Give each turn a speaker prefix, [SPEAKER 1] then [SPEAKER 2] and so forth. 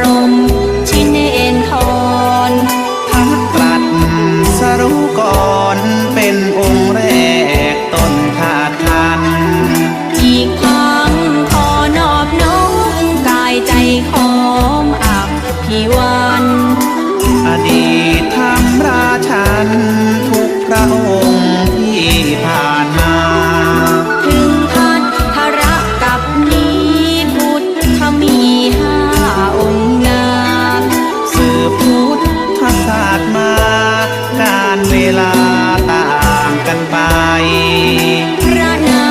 [SPEAKER 1] รมชินเอ็นทอน
[SPEAKER 2] พักกลัดสรุก่อนเป็นองค์แรกต้นขาดขัน
[SPEAKER 1] อีกครั้งขอนอบน้องกายใจขอมอับพิวา
[SPEAKER 2] พุทธศาสตร์มา